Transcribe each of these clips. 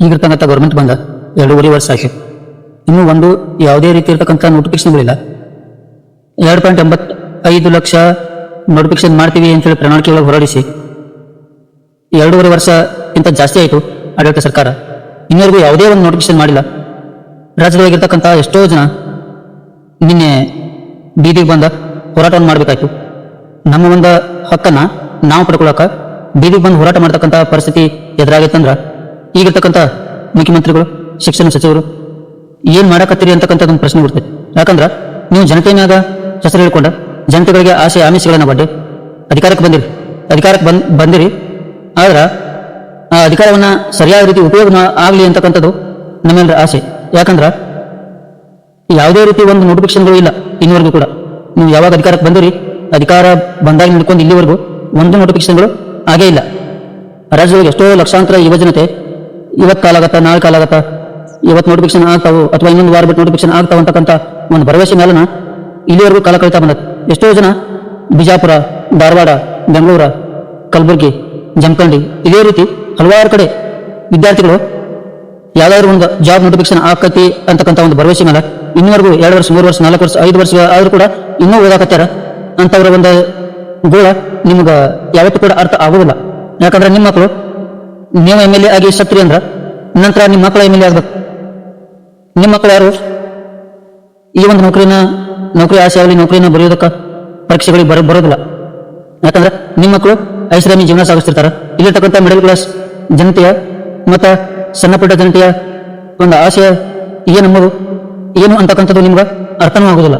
ಈಗಿರ್ತಕ್ಕಂಥ government ಬಂದ? ಎರಡೂವರೆ ವರ್ಷ ಆಯ್ತು. ಇನ್ನೂ ಒಂದು ಯಾವುದೇ ರೀತಿ ಇರತಕ್ಕಂಥ ನೋಟಿಫಿಕೇಶನ್ಗಳಿಲ್ಲ ಎರಡು ಪಾಯಿಂಟ್ ಎಂಬತ್ ಲಕ್ಷ ನೋಟಿಫಿಕೇಶನ್ ಮಾಡ್ತೀವಿ ಅಂತೇಳಿ ಪ್ರಣಾಳಿಕೆ ಒಳಗೆ ಹೊರಡಿಸಿ, ಎರಡೂವರೆ ವರ್ಷಕ್ಕಿಂತ ಜಾಸ್ತಿ ಆಯಿತು ಆಡಳಿತ ಸರ್ಕಾರ. ಇನ್ನವರೆಗೂ ಯಾವುದೇ ಒಂದು ನೋಟಿಫಿಕೇಶನ್ ಮಾಡಿಲ್ಲ. ರಾಜ್ಯದೊಳಗಿರ್ತಕ್ಕಂಥ ಎಷ್ಟೋ ಜನ ನಿನ್ನೆ ಬೀದಿಗೆ ಬಂದ ಹೋರಾಟವನ್ನು ಮಾಡಬೇಕಾಯ್ತು. ನಮ್ಮ ಒಂದು ಹಕ್ಕನ್ನು ನಾವು ಪಡ್ಕೊಳಕ್ಕೆ ಬೀದಿಗೆ ಬಂದು ಹೋರಾಟ ಮಾಡ್ತಕ್ಕಂಥ ಪರಿಸ್ಥಿತಿ ಎದುರಾಗೈತಂದ್ರ ಈಗಿರ್ತಕ್ಕಂಥ ಮುಖ್ಯಮಂತ್ರಿಗಳು, ಶಿಕ್ಷಣ ಸಚಿವರು ಏನು ಮಾಡಕತ್ತೀರಿ ಅಂತಕ್ಕಂಥ ಒಂದು ಪ್ರಶ್ನೆ ಬರ್ತೈತೆ ಯಾಕಂದ್ರೆ ನೀವು ಜನತೆ ಮ್ಯಾಗ ಹೆಸರು ಹೇಳ್ಕೊಂಡ ಜನತೆಗಳಿಗೆ ಆಸೆ ಆಮಿಷಗಳನ್ನ ಬಡ್ಡಿ ಅಧಿಕಾರಕ್ಕೆ ಬಂದಿರಿ. ಅಧಿಕಾರಕ್ಕೆ ಬಂದ್, ಬಂದಿರಿ. ಆದ್ರೆ ಆ ಅಧಿಕಾರವನ್ನ ಸರಿಯಾದ ರೀತಿ ಉಪಯೋಗ ಆಗಲಿ ಅಂತಕ್ಕಂಥದ್ದು ನಮ್ಮೆಲ್ಲರ ಆಸೆ. ಯಾಕಂದ್ರ ಯಾವುದೇ ರೀತಿ ಒಂದು ನೋಟಿಫಿಕೇಶನ್ಗಳು ಇಲ್ಲ ಇನ್ನುವರೆಗೂ ಕೂಡ. ನೀವು ಯಾವಾಗ ಅಧಿಕಾರಕ್ಕೆ ಬಂದಿರಿ, ಅಧಿಕಾರ ಬಂದಾಗ ನಡ್ಕೊಂಡು ಇಲ್ಲಿವರೆಗೂ ಒಂದು ನೋಟಿಫಿಕೇಶನ್ಗಳು ಆಗೇ ಇಲ್ಲ. ರಾಜ್ಯದೊಳಗೆ ಎಷ್ಟೋ ಲಕ್ಷಾಂತರ ಯುವ ಜನತೆ ಇವತ್ತು ಕಾಲಾಗತ್ತ, ನಾಳೆ ಕಾಲಾಗತ್ತ, ಇವತ್ತು ನೋಟಿಫಿಕೇಶನ್ ಆಗ್ತಾವು ಅಥವಾ ಇನ್ನೊಂದು ವಾರ ಬಿಟ್ಟು ನೋಟಿಫಿಕೇಶನ್ ಆಗ್ತಾವ ಅಂತಕ್ಕಂಥ ಒಂದು ಭರವಸೆ ಮೇಲನ ಇಲ್ಲಿವರೆಗೂ ಕಾಲ ಕಳೀತಾ ಬಂದದ್ದು ಎಷ್ಟೋ ಜನ ಬಿಜಾಪುರ, ಧಾರವಾಡ, ಬೆಂಗಳೂರ, ಕಲಬುರಗಿ, ಜಮಖಂಡಿ, ಇದೇ ರೀತಿ ಹಲವಾರು ಕಡೆ ವಿದ್ಯಾರ್ಥಿಗಳು ಯಾವ್ದಾದ್ರು ಒಂದು ಜಾಬ್ ನೋಟಿಫಿಕೇಶನ್ ಆಕತಿ ಅಂತಕ್ಕಂಥ ಒಂದು ಭರವಸೆ ಮೇಲೆ ಇನ್ನುವರೆಗೂ ಎರಡು ವರ್ಷ, ಮೂರು ವರ್ಷ, ನಾಲ್ಕು ವರ್ಷ, ಐದು ವರ್ಷ ಆದರೂ ಕೂಡ ಇನ್ನೂ ಓದಾಕತ್ತಾರ ಅಂತವ್ರ ಒಂದು ಗೋಳ ನಿಮ್ಗೆ ಯಾವತ್ತೂ ಕೂಡ ಅರ್ಥ ಆಗೋದಿಲ್ಲ. ಯಾಕಂದ್ರೆ ನಿಮ್ಮ ಮಕ್ಕಳು ನೀವು ಎಂ ಎಲ್ ಎ ಆಗಿ ಸತ್ರಿ ಅಂದ್ರ ನಂತರ ನಿಮ್ಮ ಮಕ್ಕಳು ಎಂ ಎಲ್ ಎ ಆಗ್ಬೇಕು. ನಿಮ್ಮ ಮಕ್ಕಳು ಯಾರು? ಈ ಒಂದು ನೌಕರಿನ, ನೌಕರಿ ಆಸೆ ಆಗಲಿ, ನೌಕರಿನ ಬರೆಯೋದಕ್ಕೆ ಪರೀಕ್ಷೆಗಳಿಗೆ ಬರ, ಬರೋದಿಲ್ಲ. ಯಾಕಂದ್ರೆ ನಿಮ್ಮ ಮಕ್ಕಳು ಐಷಾರಾಮಿ ಜೀವನ ಸಾಗಿಸ್ತಿರ್ತಾರೆ. ಇಲ್ಲಿರ್ತಕ್ಕಂಥ ಮಿಡಲ್ ಕ್ಲಾಸ್ ಜನತೆಯ ಮತ್ತು ಸಣ್ಣಪುಟ್ಟ ಜನತೆಯ ಒಂದು ಆಸೆ ಏನಂಬುದು ಏನು ಅಂತಕ್ಕಂಥದ್ದು ನಿಮ್ಗೆ ಅರ್ಥನೂ ಆಗೋದಿಲ್ಲ.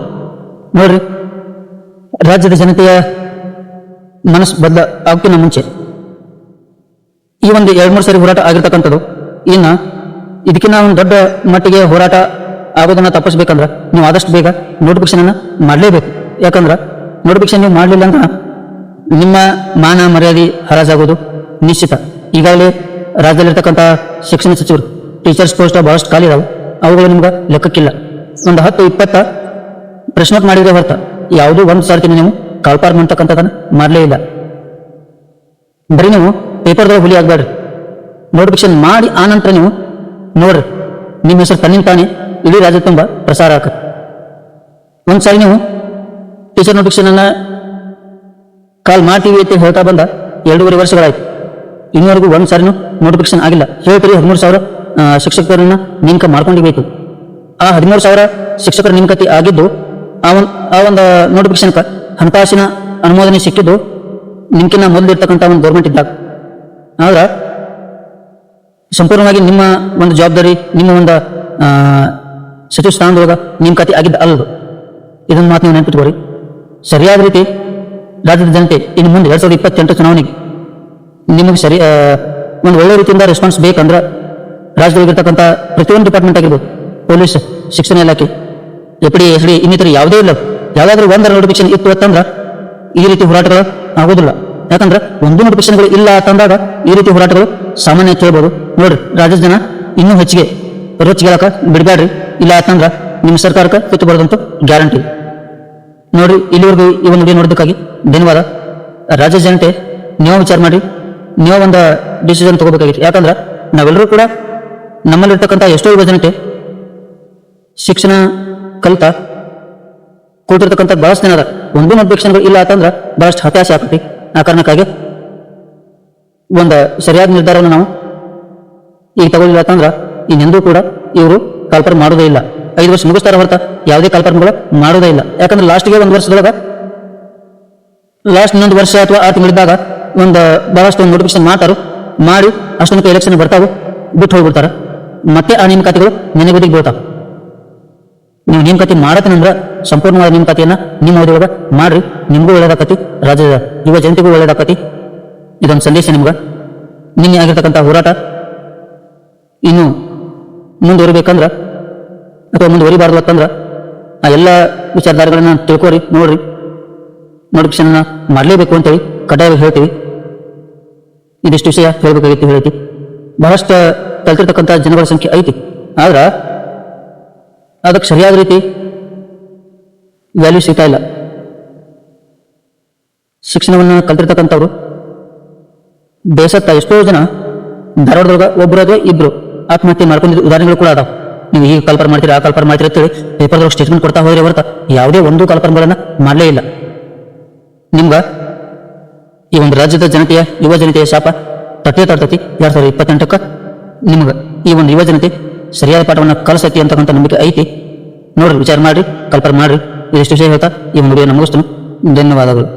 ನೋಡ್ರಿ, ರಾಜ್ಯದ ಜನತೆಯ ಮನಸ್ಸು ಬದ್ಲ ಆಗ್ತಿನ ಮುಂಚೆ? ಈ ಒಂದು ಎರಡು ಮೂರು ಸಾರಿ ಹೋರಾಟ ಆಗಿರ್ತಕ್ಕಂಥದ್ದು, ಇನ್ನ ಇದಕ್ಕಿಂತ ಒಂದು ದೊಡ್ಡ ಮಟ್ಟಿಗೆ ಹೋರಾಟ ಆಗೋದನ್ನ ತಪ್ಪಿಸ್ಬೇಕಂದ್ರೆ ನೀವು ಆದಷ್ಟು ಬೇಗ ನೋಟಿಫಿಕೇಶನ್ ಅನ್ನು ಮಾಡಲೇಬೇಕು. ಯಾಕಂದ್ರೆ ನೋಟಿಫಿಕೇಶನ್ ನೀವು ಮಾಡಲಿಲ್ಲ ಅಂದ್ರೆ ನಿಮ್ಮ ಮಾನ ಮರ್ಯಾದೆ ಹರಾಜಾಗೋದು ನಿಶ್ಚಿತ. ಈಗಾಗಲೇ ರಾಜ್ಯದಲ್ಲಿರ್ತಕ್ಕಂಥ ಶಿಕ್ಷಣ ಸಚಿವರು ಟೀಚರ್ಸ್ ಪೋಸ್ಟ್ ಬಹಳಷ್ಟು ಖಾಲಿ ಇದಾವೆ, ಅವುಗಳು ನಿಮ್ಗೆ ಲೆಕ್ಕಕ್ಕಿಲ್ಲ. ಒಂದು ಹತ್ತು ಇಪ್ಪತ್ತ ಪ್ರಶ್ನೋಟ್ ಮಾಡಿದ್ರೆ ಹೊರತ ಯಾವುದೂ ಒಂದು ಸರ್ತಿ ನೀವು ಕಾಲ್ಪಾರ್ ಮಾಡ್ತಕ್ಕಂಥದ್ದನ್ನ ಮಾಡಲೇ ಇಲ್ಲ. ಬರೀ ನೀವು ಪೇಪರ್ದಾಗ ಹುಲಿ ಆಗ್ಬೇಡ್ರಿ. ನೋಟಿಫಿಕೇಶನ್ ಮಾಡಿ ಆ ನಂತರ ನೀವು ನೋಡ್ರಿ. ನಿಮ್ಮ ಹೆಸರು ತನ್ನಿಂದ ತಾನೇ, ಇಡೀ ರಾಜ್ಯ ತುಂಬ ಪ್ರಸಾರ ಆಗತ್ತೆ ಒಂದ್ಸಾರಿ ನೀವು ಟೀಚರ್ ನೋಟಿಫಿಕೇಶನ್ ಅನ್ನ ಕಾಲ್ ಮಾಡ್ತೀವಿ ಅಂತ ಹೇಳ್ತಾ ಬಂದ ಎರಡೂವರೆ ವರ್ಷಗಳಾಯ್ತು. ಇನ್ನೂವರೆಗೂ ಒಂದ್ ಸಾರಿನೂ ನೋಟಿಫಿಕೇಶನ್ ಆಗಿಲ್ಲ. ಹೇಳ್ತೀರಿ ಹದಿಮೂರು ಸಾವಿರ ಶಿಕ್ಷಕರನ್ನ ನೇಮಕ ಮಾಡ್ಕೊಂಡಿಬೇಕು ಆ ಹದಿಮೂರು ಸಾವಿರ ಶಿಕ್ಷಕರ ನೇಮಕತಿ ಆಗಿದ್ದು, ಆ ಒಂದು ಆ ಒಂದು ನೋಟಿಫಿಕೇಶನ್ ಹಣಕಾಸಿನ ಅನುಮೋದನೆ ಸಿಕ್ಕಿದ್ದು ನಿಮ್ಕಿನ್ನ ಮೊದಲಿರ್ತಕ್ಕಂಥ ಒಂದು ಗೌರ್ಮೆಂಟ್ ಇದ್ದಾಗ. ಆದ್ರ ಸಂಪೂರ್ಣವಾಗಿ ನಿಮ್ಮ ಒಂದು ಜವಾಬ್ದಾರಿ, ನಿಮ್ಮ ಒಂದು ಸಚಿವ ಸ್ಥಾನದೊಳಗ ಕತೆ ಆಗಿದ್ದ ಅಲ್ಲದು ಇದನ್ನು ಮಾತು ನೀವು ನೆನಪಿಟ್ಕೋರಿ ಸರಿಯಾದ ರೀತಿ ರಾಜ್ಯದ ಜನತೆ ಇನ್ನು ಮುಂದೆ ಎರಡು ಸಾವಿರದ ಇಪ್ಪತ್ತೆಂಟು ಚುನಾವಣೆಗೆ ನಿಮಗೆ ಸರಿ ಒಂದು ಒಳ್ಳೆ ರೀತಿಯಿಂದ ರೆಸ್ಪಾನ್ಸ್ ಬೇಕಂದ್ರೆ ರಾಜ್ಯದೊಳಗಿರ್ತಕ್ಕಂಥ ಪ್ರತಿಯೊಂದು ಡಿಪಾರ್ಟ್ಮೆಂಟ್ ಆಗಿರ್ಬೋದು ಪೊಲೀಸ್ ಶಿಕ್ಷಣ ಇಲಾಖೆ ಎಫ್ ಎಸ್ ಡಿ ಇನ್ನಿತರ ಯಾವುದೇ ಇಲ್ಲ ಯಾವ್ದಾದ್ರು ಒಂದರ ನೋಟಿಫಿಕೇಶನ್ ಇತ್ತು ಅಂತಂದ್ರೆ ಈ ರೀತಿ ಹೋರಾಟಗಳು ಆಗೋದಿಲ್ಲ. ಯಾಕಂದ್ರೆ ಒಂದು ನೋಟಿಫಿಕೇಶನ್ಗಳು ಇಲ್ಲ ಅಂತಂದಾಗ ಈ ರೀತಿ ಹೋರಾಟಗಳು ಸಾಮಾನ್ಯ ಕೇಳ್ಬೋದು. ನೋಡ್ರಿ, ರಾಜ್ಯದ ಜನ ಇನ್ನೂ ಹೆಚ್ಚಿಗೆ ರೊಚ್ಚಿಗೆಳಕ ಬಿಡಬೇಡ್ರಿ ಇಲ್ಲ ಅಂತಂದ್ರೆ ನಿಮ್ಮ ಸರ್ಕಾರಕ್ಕೆ ಕೂತು ಬರೋದಂತೂ ಗ್ಯಾರಂಟಿ. ನೋಡ್ರಿ, ಇಲ್ಲಿವರೆಗೂ ಈ ಒಂದು ನೋಡೋದಕ್ಕಾಗಿ ಧನ್ಯವಾದ. ರಾಜ್ಯ ಜನತೆ ನೀವು ವಿಚಾರ ಮಾಡಿ, ನೀವು ಒಂದು ಡಿಸಿಷನ್ ತಗೋಬೇಕಾಗಿತ್ತು. ಯಾಕಂದ್ರೆ ನಾವೆಲ್ಲರೂ ಕೂಡ ನಮ್ಮಲ್ಲಿರ್ತಕ್ಕಂಥ ಎಷ್ಟೋ ಯುವ ಜನತೆ ಶಿಕ್ಷಣ ಕಲಿತ ಕೂತಿರ್ತಕ್ಕಂಥ ಬಹಳಷ್ಟು ಜನ ಒಂದು ನೋಟಿಫಿಕೇಶನ್ಗಳು ಇಲ್ಲ ಅಂತಂದ್ರೆ ಬಹಳಷ್ಟು ಹತಾಶೆ ಆಗ್ತೈತಿ ಆ ಕಾರಣಕ್ಕಾಗಿ ಒಂದು ಸರಿಯಾದ ನಿರ್ಧಾರವನ್ನು ನಾವು ಈಗ ತಗೊಳ್ಳಿಲ್ಲ ಅಂತಂದ್ರ ಇನ್ನೆಂದೂ ಕೂಡ ಇವರು ಕಾಲ್ಪರ್ ಮಾಡೋದೇ ಇಲ್ಲ. ಐದು ವರ್ಷ ಮುಗಿಸ್ತಾರ ಹೊರತ ಯಾವುದೇ ಕಾಲ್ಪರ್ಗಳು ಮಾಡೋದೇ ಇಲ್ಲ. ಯಾಕಂದ್ರೆ ಲಾಸ್ಟ್ಗೆ ಒಂದು ವರ್ಷದೊಳಗೆ ಲಾಸ್ಟ್ ಇನ್ನೊಂದು ವರ್ಷ ಅಥವಾ ಆರು ತಿಂಗಳಿದ್ದಾಗ ಒಂದು ಬಹಳಷ್ಟು ಒಂದು ನೋಟಿಫಿಕೇಶನ್ ಮಾಡ್ತಾರು. ಮಾಡಿ ಅಷ್ಟೊಂದು ಎಲೆಕ್ಷನ್ ಬರ್ತಾವೆ, ಬಿಟ್ಟು ಹೋಗ್ಬಿಡ್ತಾರೆ. ಮತ್ತೆ ಆ ನೇಮಕಾತಿಗಳು ನೆನೆಗುದಿಗೆ ಬೀಳ್ತಾವ. ನೀವು ನೇಮಕಾತಿ ಮಾಡತ್ತಂದ್ರ ಸಂಪೂರ್ಣವಾದ ನೇಮಕಾತಿಯನ್ನ ನಿಮ್ಮ ಅವಧಿಯೊಳಗ ಮಾಡ್ರಿ. ನಿಮಗೂ ಒಳ್ಳೇದಾಕತಿ, ರಾಜ್ಯದ ಯುವ ಜನತೆಗೂ ಒಳ್ಳೇದಾಕತಿ. ಇದೊಂದು ಸಂದೇಶ ನಿಮ್ಗೆ. ನಿನ್ನೆ ಆಗಿರ್ತಕ್ಕಂಥ ಹೋರಾಟ ಇನ್ನು ಮುಂದುವರಿಬೇಕಂದ್ರ ಅಥವಾ ಮುಂದುವರಿಬಾರ್ದು ಅಂತಂದ್ರ ಆ ಎಲ್ಲ ವಿಚಾರಧಾರೆಗಳನ್ನ ತಿಳ್ಕೊರಿ, ನೋಡ್ರಿ. ನೋಟಿಫಿಕೇಶನ್ ಮಾಡಲೇಬೇಕು ಅಂತೇಳಿ ಕಡ್ಡಾಯವಾಗಿ ಹೇಳ್ತೀವಿ. ಇದಿಷ್ಟು ವಿಷಯ ಹೇಳ್ಬೇಕಾಗಿತ್ತು ಹೇಳ್ತಿ. ಬಹಳಷ್ಟು ಕಲ್ತಿರ್ತಕ್ಕಂಥ ಜನಗಳ ಸಂಖ್ಯೆ ಐತಿ. ಆದ್ರ ಅದಕ್ಕೆ ಸರಿಯಾದ ರೀತಿ ವ್ಯಾಲ್ಯೂ ಸಿಗ್ತಾ ಇಲ್ಲ. ಶಿಕ್ಷಣವನ್ನು ಕಲ್ತಿರ್ತಕ್ಕಂಥವ್ರು ಬೇಸತ್ತ ಎಷ್ಟೋ ಜನ ಧಾರವಾಡದೊಳಗ ಒಬ್ಬರು ಅಥವಾ ಇಬ್ರು ಆತ್ಮಹತ್ಯೆ ಮಾಡ್ಕೊಂಡಿದ್ದ ಉದಾಹರಣೆಗಳು ಕೂಡ ಅದಾವ. ನೀವು ಈಗ ಕಲ್ಪನೆ ಮಾಡ್ತೀರಿ, ಆ ಕಲ್ಪನೆ ಮಾಡ್ತೀರಿ ಅಂತೇಳಿ ಪೇಪರ್ದೊಳಗೆ ಸ್ಟೇಟ್ಮೆಂಟ್ ಕೊಡ್ತಾ ಹೋದ್ರೆ ಹೊರತ. ಯಾವುದೇ ಒಂದು ಕಲ್ಪನೆಗಳನ್ನು ಮಾಡಲೇ ಇಲ್ಲ. ನಿಮ್ಗ ಈ ಒಂದು ರಾಜ್ಯದ ಜನತೆಯ, ಯುವ ಜನತೆಯ ಶಾಪ ತಟ್ಟೆ ತಡ್ತತಿ ಎರಡು ಸಾವಿರದ ಇಪ್ಪತ್ತೆಂಟಕ್ಕ ನಿಮ್ಗೆ ಈ ಒಂದು ಯುವ ಜನತೆ ಸರಿಯಾದ ಪಾಠವನ್ನ ಕಲಿಸತಿ ಅಂತಕ್ಕಂಥ ನಂಬಿಕೆ ಐತಿ. ನೋಡ್ರಿ, ವಿಚಾರ ಮಾಡಿ ಕಲ್ಪನೆ ಮಾಡ್ರಿ. ಇದಿಷ್ಟು ವಿಷಯ ಹೇಳ್ತಾ ಈ ಮುಡಿಯನ್ನು ವಿಡಿಯೋ ಮುಗಿಸ್ತಾನೆ. ಧನ್ಯವಾದಗಳು.